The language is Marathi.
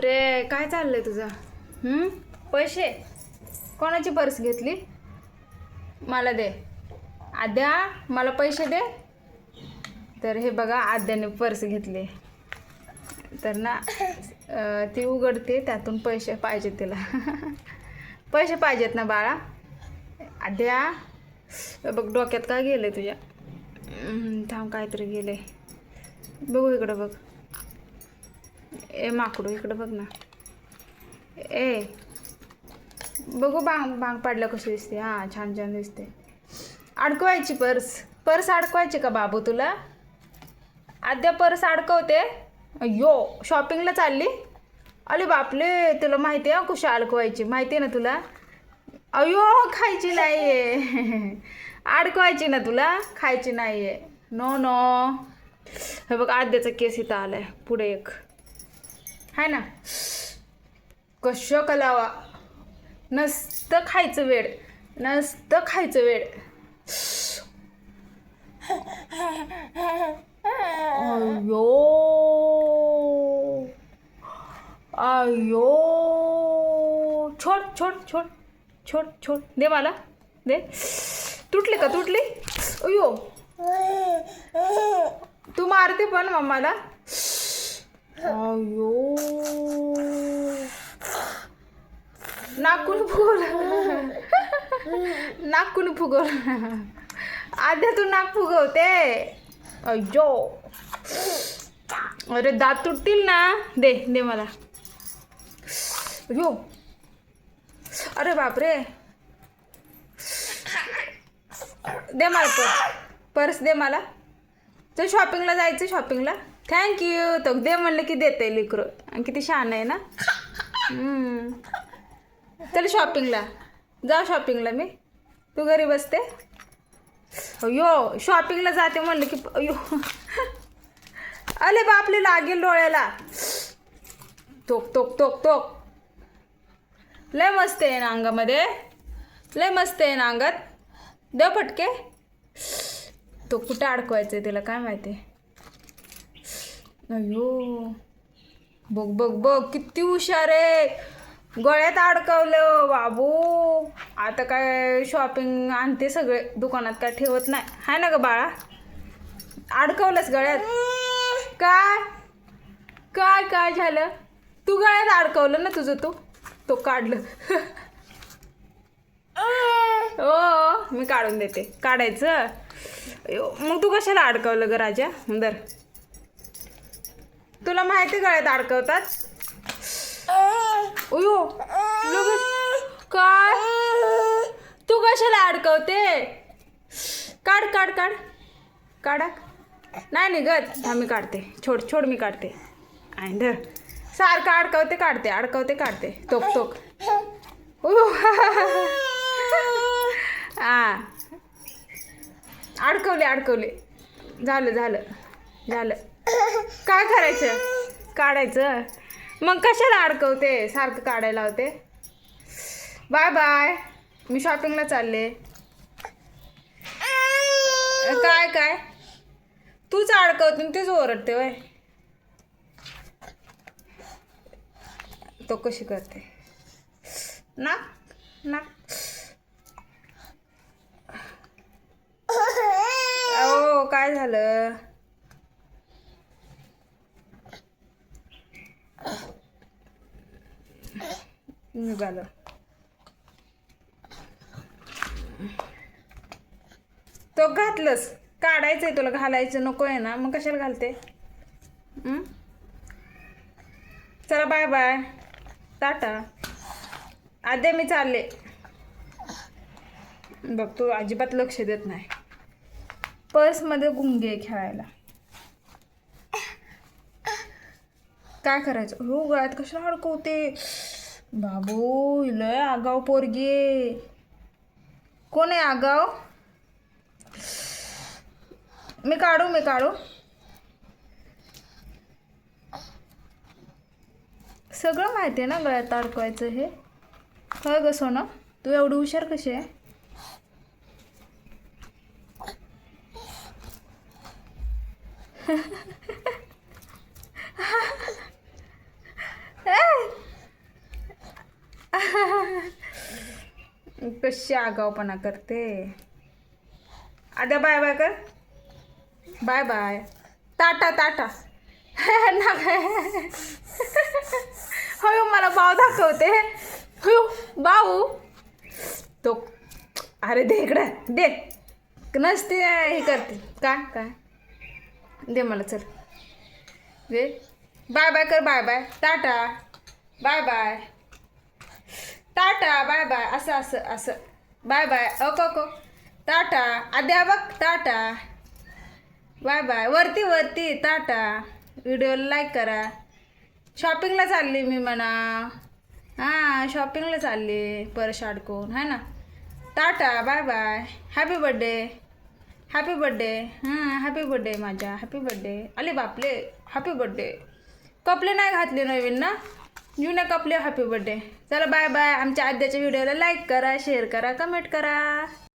रे काय चाललंय तुझं? हम्म? पैसे. कोणाची पर्स घेतली? मला दे. आद्या मला पैसे दे. तर हे बघा आद्याने पर्स घेतली. तर ना अं, ती उघडते त्यातून पैसे पाहिजेत तिला. पैसे पाहिजेत ना बाळा. आद्या हे बघ डोक्यात काय गेलंय तुझ्या? हम्म, थांब काहीतरी गेले बघू इकडं बघ. ए माकडू इकडं बघ ना. ए बघू बांग बांग पाडलं कशी दिसते. हां छान छान दिसते. अडकवायची पर्स. पर्स अडकवायची का बाबू तुला? आद्या पर्स अडकवते. यो शॉपिंगला चालली? अरे बापले तुला माहिती आहे कुशा अडकवायची? माहिती आहे ना तुला? अयो खायची नाही आहे अडकवायची ना तुला? खायची नाही आहे नो नो हे बघ आद्याचा केस इथं आलाय. पुढे एक. हाय ना. कशं कलावा? नसतं खायचं वेळ. नसतं खायचं वेळ. अयो अयो छोट छोट छोट छोट छोट. दे मला. दे. तुटली का? तुटली? अयो तू मारते पण मम्माला. अयो. नाकून फुगवलं. नाकून फुगवलं. आध्या तू नाक फुगवते. अय्यो अरे दात तुटतील ना? दे दे मला. अयो. अरे बापरे. दे मला पर्स. पर्स दे मला. तर शॉपिंगला जायचं शॉपिंगला थँक्यू तो दे म्हणलं की देते लिकरं. आणि किती छान आहे ना? हम्म. चल शॉपिंगला जा शॉपिंगला मी. तू घरी बसते. अयो शॉपिंगला जाते म्हणलं की अयो अले बापले लागेल डोळ्याला. तोक तोक तोक तोक. लय मस्त आहे ना अंगामध्ये. लय मस्त आहे ना अंगात. देव फटके. तो कुठं अडकवायचं आहे तिला काय माहिती? अयो. बघ बघ बघ किती हुशार आहे. गळ्यात अडकवलं बाबू. आता काय शॉपिंग आणते सगळे. दुकानात काय ठेवत नाही. हाय ना ग बाळा? अडकवलंस गळ्यात. काय? काय काय झालं? तू गळ्यात अडकवलं ना तुझं तू? तो काढलं. हो मी काढून देते. काढायचं? मग तू कशाला अडकवलं ग राजा? दर तुला माहिती गळ्यात अडकवतात उयो काय? तू कशाला अडकवते? काढ काढ काढ. काढा. नाही निघत. हा मी काढते. छोड छोड मी काढते. आणि धर सारखं अडकवते काढते. अडकवते काढते. तोक तोक हा. अडकवले अडकवले. झालं झालं. झालं. काय करायचं? काढायचं. मग कशाला अडकवते? सारखं काढायला होते बाय बाय. मी शॉपिंगला चालले. काय काय? तूच अडकवते आणि तेच ओरडते वय तो कशी करते? ना ना ओ काय झालं? निघालं तो घातलंस. काढायचंय तुला घालायचं नको आहे ना. मग कशाला घालते? चला बाय बाय टाटा. आद्या मी चालले. बघ तू अजिबात लक्ष देत नाही. पर्समध्ये गुंगे खेळायला. काय करायचं? हो गळ्यात कशाला अडकवते? बाबू लय आगाव पोरगी कोण आहे आगाव? मी काढू मी काढू. सगळं माहिती आहे ना गळ्यात अडकवायचं हे? काय ग सोनं तू एवढी हुशार कशी आहे ए, कशी आगावपणा करते? आद्या बाय बाय कर. Bye bye. टाटा टाटा ना काय मला भाव दाखवते. हो भाऊ. तो अरे दे इकडं. दे. नसते हे करते. काय काय दे मला चल. दे. बाय बाय कर bye bye. Tata bye bye. Tata bye bye. असं असं असं. Bye bye. Okay okay tata. Adya बघ टाटा. Bye bye. वरती वरती. टाटा. व्हिडिओला लाईक करा. शॉपिंगला चालली मी म्हणा. हां शॉपिंगला चालली. परश अडकून है ना? Tata. Bye bye. Happy birthday happy birthday हां हॅपी बड्डे माझ्या. हॅपी बड्डे अरे बापले. हॅपी बड्डे कपडे नाही घातले नवीन ना? घेऊ नका आपले हॅपी बड्डे चला बाय बाय आमच्या आद्याच्या व्हिडिओला लाईक करा शेअर करा कमेंट करा.